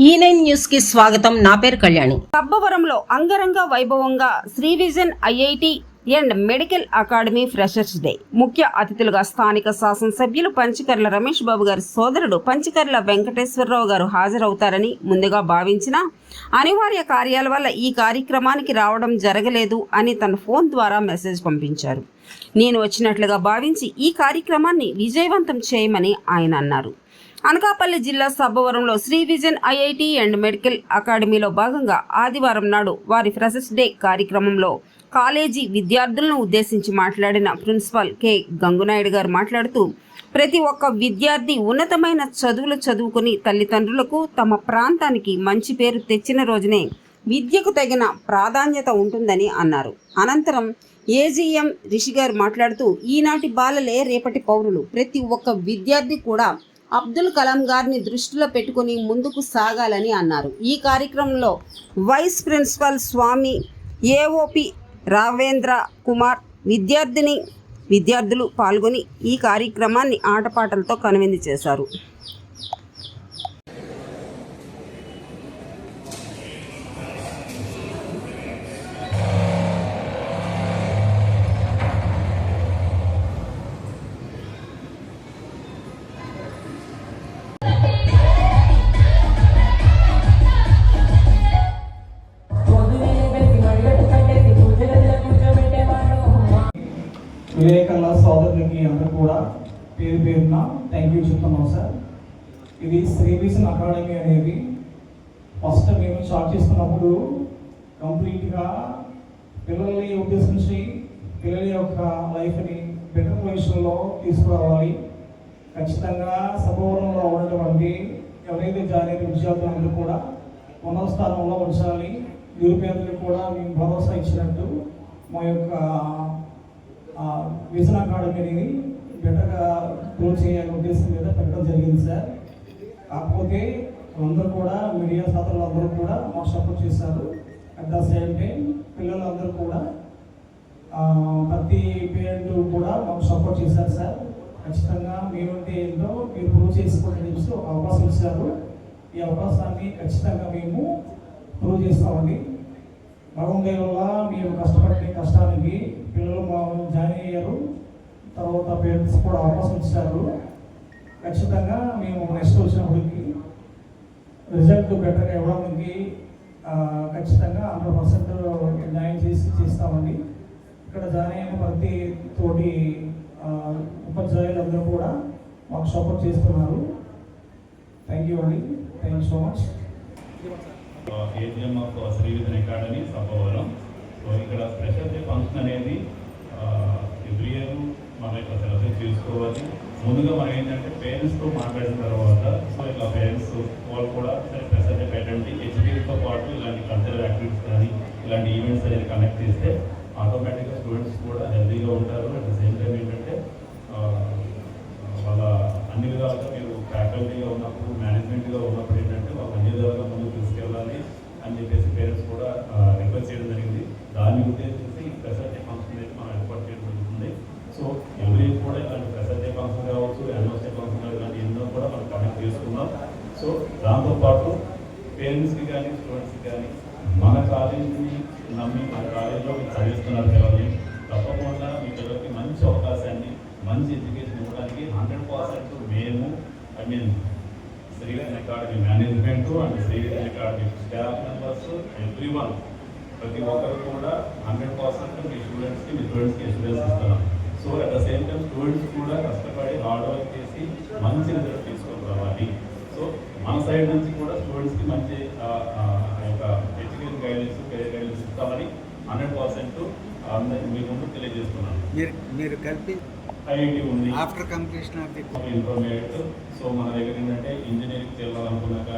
E ఈ nine న్యూస్కి స్వాగతం. నా పేరు కళ్యాణి. సబ్బవరంలో అంగరంగ వైభవంగా Sri vision IIT and medical academy freshers day. ముఖ్య అతిథులుగా స్థానిక శాసనసభ్యులు పంచకర్ల రమేష్ బాబు గారి సోదరుడు పంచకర్ల వెంకటేశ్వరరావు గారు హాజరవుతారని ముందుగా భావించిన అనివార్య కార్యాల వల్ల ఈ కార్యక్రమానికి రావడం జరగలేదు అని తన ఫోన్ ద్వారా మెసేజ్ పంపించారు. నేను వచ్చినట్లుగా భావించి ఈ కార్యక్రమాన్ని విజయవంతం చేయమని ఆయన అన్నారు. అనకాపల్లి జిల్లా సబ్బవరంలో Sri vision IIT and medical అకాడమీలో భాగంగా ఆదివారం నాడు వారి ఫ్రెషర్స్ డే కార్యక్రమంలో కాలేజీ విద్యార్థులను ఉద్దేశించి మాట్లాడిన ప్రిన్సిపాల్ కె గంగునాయుడు గారు మాట్లాడుతూ ప్రతి ఒక్క విద్యార్థి ఉన్నతమైన చదువులు చదువుకుని తల్లిదండ్రులకు తమ ప్రాంతానికి మంచి పేరు తెచ్చిన రోజునే విద్యకు తగిన ప్రాధాన్యత ఉంటుందని అన్నారు. అనంతరం ఏజీఎం రిషి గారు మాట్లాడుతూ ఈనాటి బాలలే రేపటి పౌరులు. ప్రతి ఒక్క విద్యార్థి కూడా అబ్దుల్ కలాం గారిని దృష్టిలో పెట్టుకుని ముందుకు సాగాలని అన్నారు. ఈ కార్యక్రమంలో vice principal Swamy AOP Ravendra Kumar విద్యార్థిని విద్యార్థులు పాల్గొని ఈ కార్యక్రమాన్ని ఆటపాటలతో కనువిందు చేశారు. వివేకాల సోదరులకి అందరూ కూడా పేరు పేరున థ్యాంక్ యూ చెప్తున్నాం సార్. ఇది శ్రీవిజన్ అకాడమీ అనేది ఫస్ట్ మేము స్టార్ట్ చేసుకున్నప్పుడు కంప్లీట్గా పిల్లల్ని ఉద్దేశించి పిల్లల యొక్క లైఫ్ని బెటర్ పొజిషన్లో తీసుకురావాలి. ఖచ్చితంగా సభవరంలో ఉన్నటువంటి ఎవరైతే జాయిన్ అయిన విద్యార్థులందరూ కూడా ఉన్నత స్థానంలో ఉంచాలి నిరుపేదలకు కూడా మేము భరోసా ఇచ్చినట్టు మా యొక్క విజన్ అకాడమీని బెటర్గా గ్రో చేయాలనే ఉద్దేశం మీద పెట్టడం జరిగింది సార్. కాకపోతే అందరూ కూడా మీడియా సోదరులు అందరూ కూడా మాకు సపోర్ట్ చేశారు. అట్ ద సేమ్ టైం పిల్లలందరూ కూడా ప్రతి పేరెంట్ కూడా మాకు సపోర్ట్ చేశారు సార్. ఖచ్చితంగా మేమంటే ఏంటో మీరు ప్రూవ్ చేసుకోండి చెప్పి ఒక అవకాశం ఇచ్చారు. ఈ అవకాశాన్ని ఖచ్చితంగా మేము ప్రూవ్ చేస్తామండి. భగవంతుడి వల్ల మేము కష్టపడే కష్టానికి పిల్లలు మా జాయిన్ అయ్యారు తర్వాత పేరెంట్స్ కూడా అవకాశం ఇచ్చారు ఖచ్చితంగా మేము నెక్స్ట్ వచ్చినప్పటికి రిజల్ట్ బెటర్ ఇవ్వడానికి ఖచ్చితంగా హండ్రెడ్ పర్సెంట్ న్యాయం చేసి చేస్తామండి. ఇక్కడ జాయిన్ అయిన ప్రతి తోటి ఉపాధ్యాయులు ఉపాధ్యాయులందరూ కూడా మాకు సపోర్ట్ చేస్తున్నారు. థ్యాంక్ యూ అండి. Thank you so much AGM of Sri vision academy Sabbavaram so ఇక్కడ స్పెషల్ డే ఫంక్షన్ అనేది మనం ఇట్లా సెలబ్రేట్ చేసుకోవాలి. ముందుగా మనం ఏంటంటే పేరెంట్స్తో మాట్లాడిన తర్వాత సో ఇట్లా పేరెంట్స్ వాళ్ళు కూడా సరే స్పెషల్ పెట్టండి. ఎడ్యుకేషన్తో పాటు ఇలాంటి కల్చరల్ యాక్టివిటీస్ కానీ ఇలాంటి ఈవెంట్స్ అనేది కనెక్ట్ చేస్తే ఆటోమేటిక్గా స్టూడెంట్స్ కూడా హెల్తీగా ఉంటారు. అట్ ద సేమ్ టైం ఏంటంటే వాళ్ళ అన్ని విధాలుగా మీరు ఫ్యాకల్టీగా ఉన్నప్పుడు మేనేజ్మెంట్గా ఉన్నప్పుడు ఏంటంటే వాళ్ళ అన్ని విధాలుగా ముందుకు తీసుకెళ్ళాలి అని చెప్పేసి పేరెంట్స్ కూడా రిక్వెస్ట్ చేయడం జరిగింది దాన్ని ఉద్దేశించి స్పెషల్ డే ఫంక్షన్ అయితే మనం ఏర్పాటు చేయడం జరుగుతుంది సో ఎవ్రీ కూడా ఇలాంటి ప్రసత్య డే ఫంక్షన్ కావచ్చు యాన్యువల్ డే ఫంక్షన్ ఇలాంటి ఎన్నో కూడా మనం కనెక్ట్ చేసుకుందాం సో దాంతోపాటు పేరెంట్స్కి కానీ స్టూడెంట్స్కి కానీ మన కాలేజీని నమ్మి మన కాలేజీలో మీరు చదివిస్తున్నారు పిల్లల్ని. తప్పకుండా మీ పిల్లలకి మంచి అవకాశాన్ని మంచి ఎడ్యుకేషన్ ఇవ్వడానికి హండ్రెడ్ పర్సెంట్ మేము I mean Sri vision academy management and Sri vision academy staff members everyone ప్రతి ఒక్కరు కూడా హండ్రెడ్ పర్సెంట్ మీ స్టూడెంట్స్కి మీ స్టూడెంట్స్కి ఎక్స్పీరియన్స్ ఇస్తున్నాం. So at the same time students కూడా కష్టపడి హార్డ్ వర్క్ చేసి మంచి రిజల్ట్ తీసుకొని రావాలి. సో మన సైడ్ నుంచి కూడా స్టూడెంట్స్కి మంచి యొక్క ఎడ్యుకేషన్ గైడెన్స్ కెరీర్ గైడెన్స్ ఇస్తామని హండ్రెడ్ పర్సెంట్ మీ ముందు తెలియజేస్తున్నాను. మీరు మీరు కలిపి ఐఐటి ఉంది. After completion of intermediate so మన దగ్గర ఏంటంటే ఇంజనీరింగ్ చేయాలనుకున్నాక